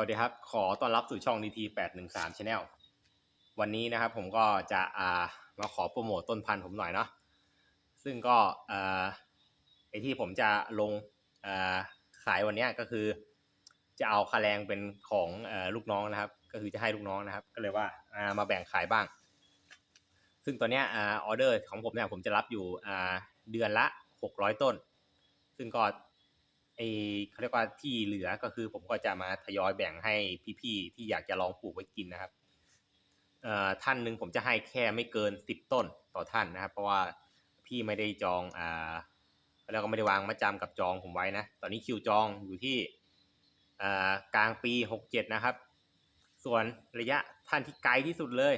วัสดีครับ ขอต้อนรับสู่ช่อง DT 813 Channel วันนี้นะครับผมก็จะอ่ามาขอโปรโมตต้นพันธุ์ผมหน่อยเนาะซึ่งก็อ่าไอที่ผมจะลงอ่าขายวันนี้ก็คือ จะเอาคาแรงเป็นของเอ่อลูกน้องนะครับ ก็คือจะให้ลูกน้องนะครับ ก็เลยว่าอ่ามาแบ่งขายบ้าง ซึ่งตอนเนี้ยอ่าออเดอร์ของผมเนี่ยผมจะรับอยู่อ่าเดือนละ600ต้น ซึ่งก็ ไอเขาเรียกว่าที่เหลือก็คือ ผมก็จะมาทยอยแบ่งให้พี่ๆที่อยากจะลองปลูกไว้กินนะครับเอ่อท่านหนึ่งผมจะให้แค่ไม่เกิน10ต้นต่อท่านนะครับ เพราะว่าพี่ไม่ได้จองอ่าแล้วก็ไม่ได้วางมาจำกับจองผมไว้นะ ตอนนี้คิวจองอยู่ที่อ่ากลางปี67นะครับ ส่วนระยะท่านที่ไกลที่สุดเลย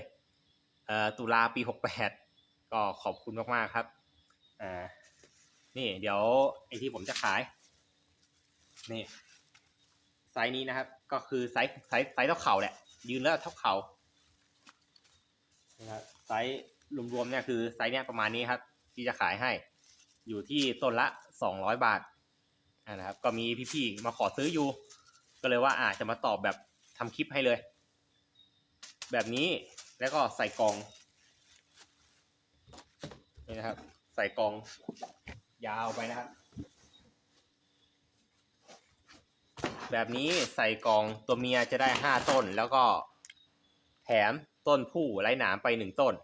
เอ่อตุลาปี68ก็ขอบคุณมากๆครับอ่านี่เดี๋ยวไอที่ผมจะขาย นี่ไซส์นี้นะครับ ก็คือไซส์ไซส์ไซส์เท่าเข่าแหละ ยืนแล้วเท่าเข่านะครับไซส์รวมๆเนี่ยคือไซส์เนี้ยประมาณนี้ครับ ที่จะขายให้ อยู่ที่ต้นละสองร้อยบาทนะครับ ก็มีพี่ๆมาขอซื้ออยู่ ก็เลยว่าอาจจะมาตอบแบบทำคลิปให้เลย แบบนี้แล้วก็ใส่กล่องนี่นะครับ ใส่กล่องยาวไปนะครับ แบบนี้ใส่กล่องตัวเมียจะได้ห้าต้น แล้วก็แถมต้นผู้ไร้หนามไปหนึ่งต้น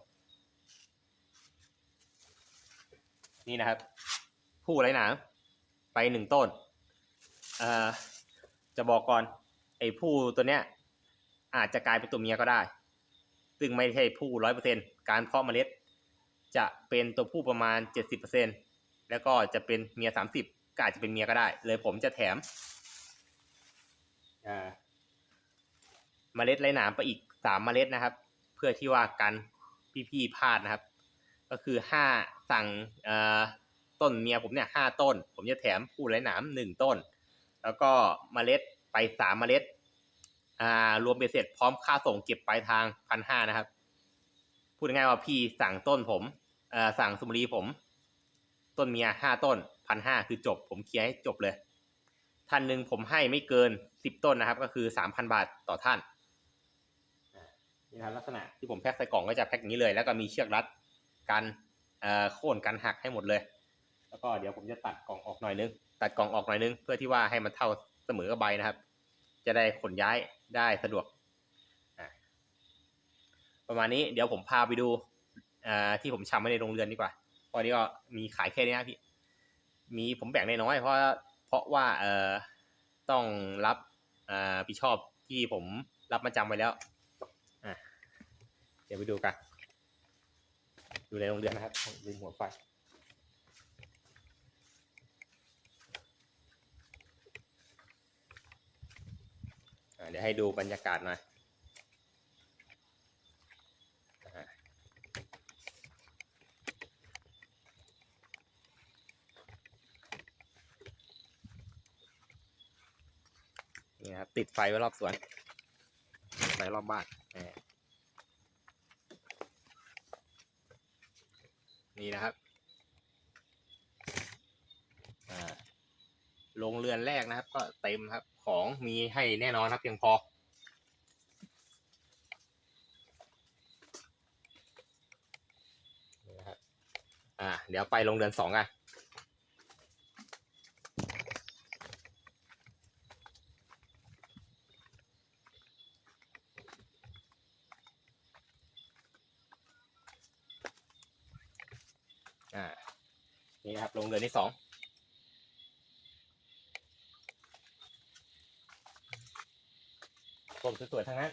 นี่นะครับ ผู้ไร้หนามไปหนึ่งต้นเอ่อจะบอกก่อนไอ้ผู้ตัวเนี้ยอาจจะกลายเป็นตัวเมียก็ได้ ซึ่งไม่ใช่ผู้ร้อยเปอร์เซ็นการเพาะเมล็ด จะเป็นตัวผู้ประมาณเจ็ดสิบเปอร์เซ็นแล้วก็จะเป็นเมียสามสิบก็อาจจะเป็นเมียก็ได้ เลยผมจะแถม อ่า เมล็ดไร้หนามไปอีกสามเมล็ดนะครับ เพื่อที่ว่ากันพี่ๆพลาดนะครับ ก็คือห้าสั่งต้นเมียผมเนี่ยห้าต้น ผมจะแถมผู้ไร้หนามหนึ่งต้น แล้วก็เมล็ดไปสามเมล็ดอ่ารวมเป็นเสร็จพร้อมค่าส่งเก็บปลายทางพันห้านะครับ พูดง่ายว่าพี่สั่งต้นผมอสั่งสมุรีผม ต้นเมียห้าต้นพันห้าคือจบ ผมเคลียร์ให้จบเลยท่านหนึ่งผมให้ไม่เกินสิบต้นนะครับ ก็คือสามพันบาทต่อท่าน นี่ครับลักษณะที่ผมแพ็คใส่กล่องก็จะแพ็คอย่างนี้เลย แล้วก็มีเชือกรัดกันโค่นกันหักให้หมดเลย แล้วก็เดี๋ยวผมจะตัดกล่องออกหน่อยนึง ตัดกล่องออกหน่อยนึง เพื่อที่ว่าให้มันเท่าเสมอกับใบนะครับ จะได้ขนย้ายได้สะดวก ประมาณนี้เดี๋ยวผมพาไปดูที่ผมชำไว้ในโรงเรือนดีกว่าเพราะนี้ก็มีขายแค่นี้นะพี่ มีผมแบ่งได้น้อย เพราะเพราะว่าเออต้องรับผิดชอบที่ผมรับมาจำไว้แล้ว เดี๋ยวไปดูกันอยู่ในโรงเรียนนะครับลืมหัวไฟเดี๋ยวให้ดูบรรยากาศหน่อยนี่ครับติดไฟไว้รอบสวน ไฟรอบบ้านอะ นี่นะครับอ่าโรงเรือนแรกนะครับ ก็เต็มครับ ของมีให้แน่นอนครับเพียงพอนะครับอ่า เดี๋ยวไปโรงเรือนสองกัน อ่า นี่นะครับโรงเรือนที่สองผมสวยๆทั้งนั้น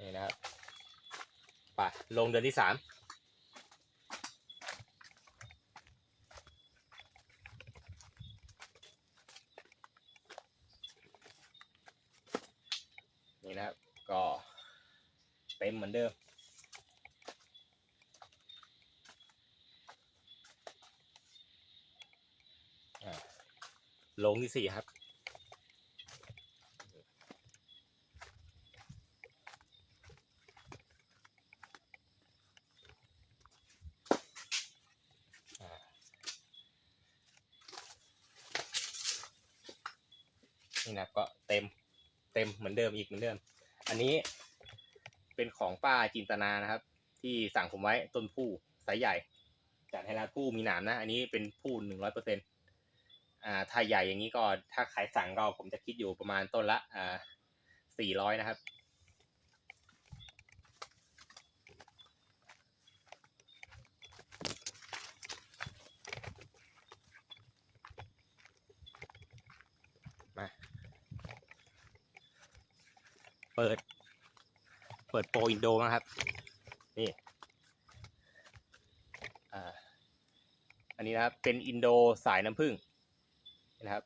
นี่นะครับ ไปลงเดือนที่สามนี่นะครับ ก็เต็มเหมือนเดิม ลงที่สี่ครับ นี่นะก็เต็มเต็มเหมือนเดิมอีกเหมือนเดิม อันนี้เป็นของป้าจินตนานะครับ ที่สั่งผมไว้ต้นผู้ไซส์ใหญ่จัดให้แล้วผู้มีหนามนะ อันนี้เป็นผู้หนึ่งร้อยเปอร์เซ็นต์ อ่าถ้าใหญ่อย่างนี้ก็ถ้าใครสั่งก็ผมจะคิดอยู่ประมาณต้นละอ่าสี่ร้อยนะครับมาเปิด เปิดโปรอินโดมาครับ นี่อ่าอันนี้นะครับเป็นอินโดสายน้ำผึ้ง นะครับ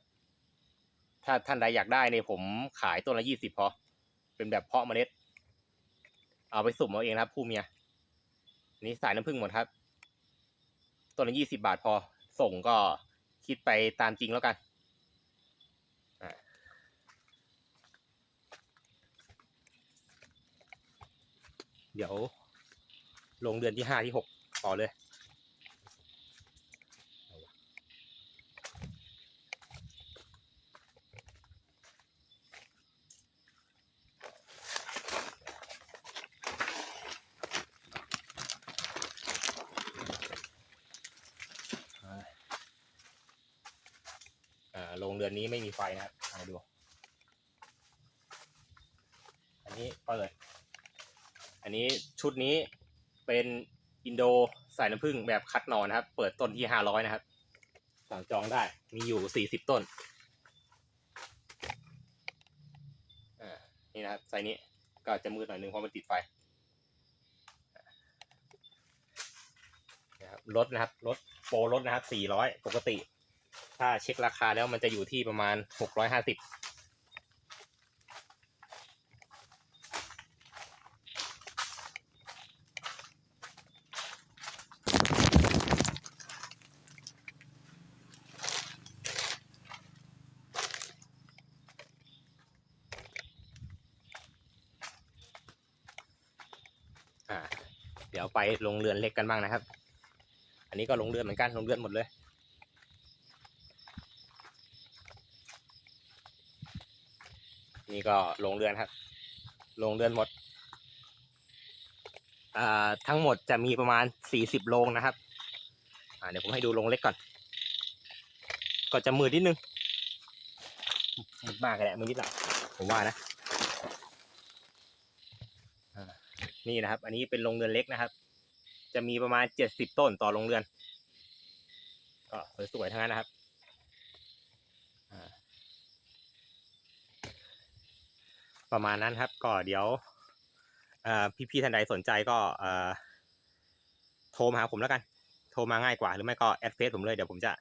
ถ้าท่านใดอยากได้เนี่ยผมขายต้นละยี่สิบพอ เป็นแบบเพาะเมล็ด เอาไปสุ่มเอาเองนะครับผู้เมียนนี้สายน้ำผึ้งหมดครับ ต้นละยี่สิบาทพอ ส่งก็คิดไปตามจริงแล้วกันเดี๋ยว ลงเดือนที่ห้าที่หกต่อเลย ลงเดือนนี้ไม่มีไฟนะครับมาดู อันนี้เปิด อันนี้ชุดนี้เป็นอินโดสายน้ำผึ้งแบบคัดหนอนนะครับ เปิดต้นที่ห้าร้อยนะครับ สั่งจองได้มีอยู่สี่สิบต้นอ่านี่นะครับไซนี้ก็จะมืดหน่อยนึงเพราะมันติดไฟนะครับรถนะครับรถโปรรถนะครับสี่ร้อยปกติ ถ้าเช็คราคาแล้วมันจะอยู่ที่ประมาณหกร้อยห้าสิบเดี๋ยวไปลงเรือนเล็กกันบ้างนะครับ อันนี้ก็ลงเรือนเหมือนกันลงเรือนหมดเลย นี่ก็ลงเรือนครับ ลงเรือนหมด อ่าทั้งหมดจะมีประมาณสี่สิบโรงนะครับ อ่าเดี๋ยวผมให้ดูโรงเล็กก่อน ก็จะมืดนิดนึงมืดมากเลยแหละมืดนิดหน่อยผมว่านะอ่านี่นะครับ อันนี้เป็นโรงเรือนเล็กนะครับ จะมีประมาณเจ็ดสิบต้นต่อโรงเรือน ก็สวยๆทั้งนั้นนะครับ อ่า ประมาณนั้นครับ ก็เดี๋ยวเอ่พี่ๆท่านใดสนใจก็โทรมาหาผมแล้วกัน โทรมาง่ายกว่า หรือไม่ก็แอดเฟซผมเลยเดี๋ยวผมจะ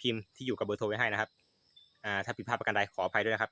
พิมพ์ที่อยู่กับเบอร์โทรไว้ให้นะครับถ้าผิดพลาดประการใดขออภัยด้วยนะครับ